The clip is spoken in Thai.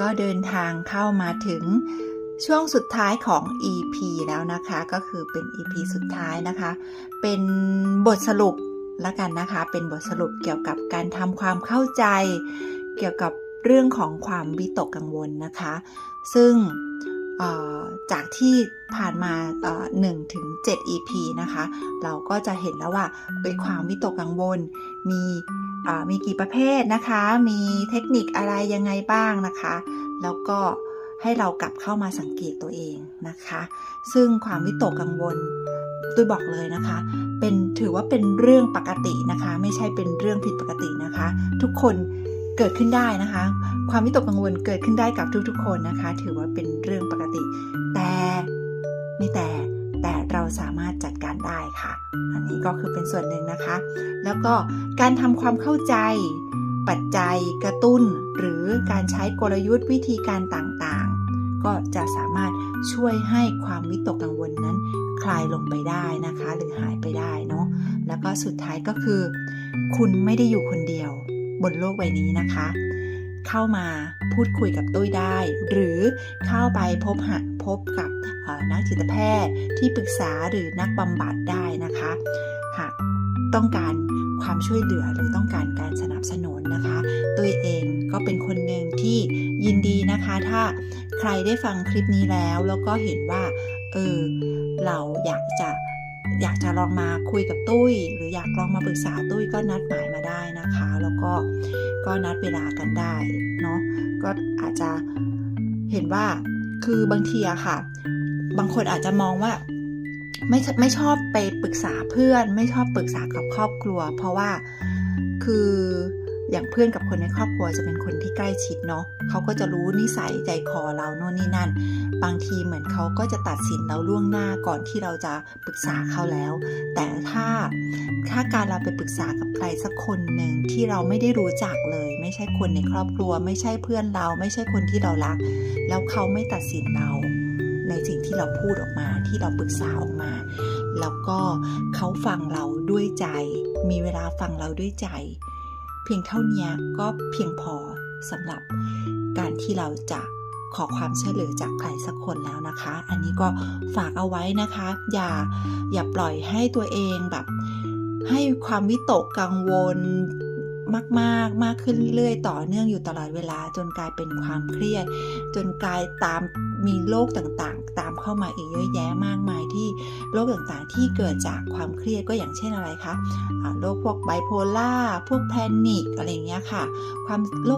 ก็เดินทางเข้ามาถึงช่วงสุดท้ายของ EP แล้วนะคะ ก็คือเป็น EP สุดท้ายนะคะ เป็นบทสรุปละกันนะคะ เป็นบทสรุปเกี่ยวกับการทำความเข้าใจ เกี่ยวกับเรื่องของความวิตกกังวลนะคะ ซึ่งจากที่ผ่านมา1ถึง7 EP นะคะ เราก็จะเห็นแล้วว่าเอยความวิตกกังวล มี มีกี่ประเภทนะคะ มีเทคนิคอะไรยังไงบ้างนะคะ แล้วก็ให้เรากลับเข้ามาสังเกตตัวเองนะคะ ซึ่งความวิตกกังวลตุ้ยบอกเลยนะคะ เป็นถือว่าเป็นเรื่องปกตินะคะ ไม่ใช่เป็นเรื่องผิดปกตินะคะ ทุกคนเกิดขึ้นได้นะคะ ความวิตกกังวลเกิดขึ้นได้กับทุกๆ คนนะคะ ถือว่าเป็นเรื่องปกติ แต่ไม่แต่แต่เราสามารถจัดการได้ค่ะ อันนี้ก็คือเป็นส่วนหนึ่งนะคะ แล้วก็ การทำความเข้าใจ ปัจจัยกระตุ้น หรือการใช้กลยุทธ์วิธีการต่างๆ ก็จะสามารถช่วยให้ความวิตกกังวลนั้น คลายลงไปได้นะคะ หรือหายไปได้เนาะแล้วก็สุดท้ายก็คือ คุณไม่ได้อยู่คนเดียว บนโลกใบนี้นะคะ เข้ามาพูดคุยกับตุ้ยได้ หรือเข้าไปพบหาพบกับนักจิตแพทย์ที่ปรึกษาหรือนักบำบัดได้นะคะ หากต้องการ ความช่วยเหลือหรือต้องการการสนับสนุนนะคะตัวเองก็เป็นคนหนึ่งที่ยินดีนะคะ ถ้าใครได้ฟังคลิปนี้แล้ว แล้วก็เห็นว่าเออเราอยากจะอยากจะลองมาคุยกับตุ้ย หรืออยากลองมาปรึกษาตุ้ยก็นัดหมายมาได้นะคะ แล้วก็ก็นัดเวลากันได้เนาะก็อาจจะเห็นว่าคือบางทีอะค่ะ บางคนอาจจะมองว่า ไม่ไม่ชอบไปปรึกษาเพื่อน ไม่ชอบปรึกษากับครอบครัว เพราะว่าคืออย่างเพื่อนกับคนในครอบครัวจะเป็นคนที่ใกล้ชิดเนาะเขาก็จะรู้นิสัยใจคอเราโน่นนี่นั่น บางทีเหมือนเขาก็จะตัดสินเราล่วงหน้าก่อนที่เราจะปรึกษาเขาแล้ว แต่ถ้าถ้าการเราไปปรึกษากับใครสักคนหนึ่งที่เราไม่ได้รู้จักเลย ไม่ใช่คนในครอบครัว ไม่ใช่เพื่อนเรา ไม่ใช่คนที่เรารัก แล้วเขาไม่ตัดสินเรา ในสิ่งที่เราพูดออกมาที่เราปรึกษาออกมา แล้วก็เขาฟังเราด้วยใจ มีเวลาฟังเราด้วยใจ เพียงเท่านี้ก็เพียงพอสำหรับการที่เราจะขอความช่วยเหลือจากใครสักคนแล้วนะคะ อันนี้ก็ฝากเอาไว้นะคะ อย่าอย่าปล่อยให้ตัวเองแบบ ให้ความวิตกกังวล มาก ๆ มากขึ้นเรื่อยต่อเนื่องอยู่ตลอดเวลา จนกลายเป็นความเครียด จนกลายตามมีโรคต่างๆ ตามเข้ามาอีกเยอะแยะมากมายที่โรคต่างๆ ที่เกิดจากความเครียดก็อย่างเช่นอะไรคะโรคพวกไบโพล่าพวกแพนิคอะไรเงี้ยค่ะ ความโรค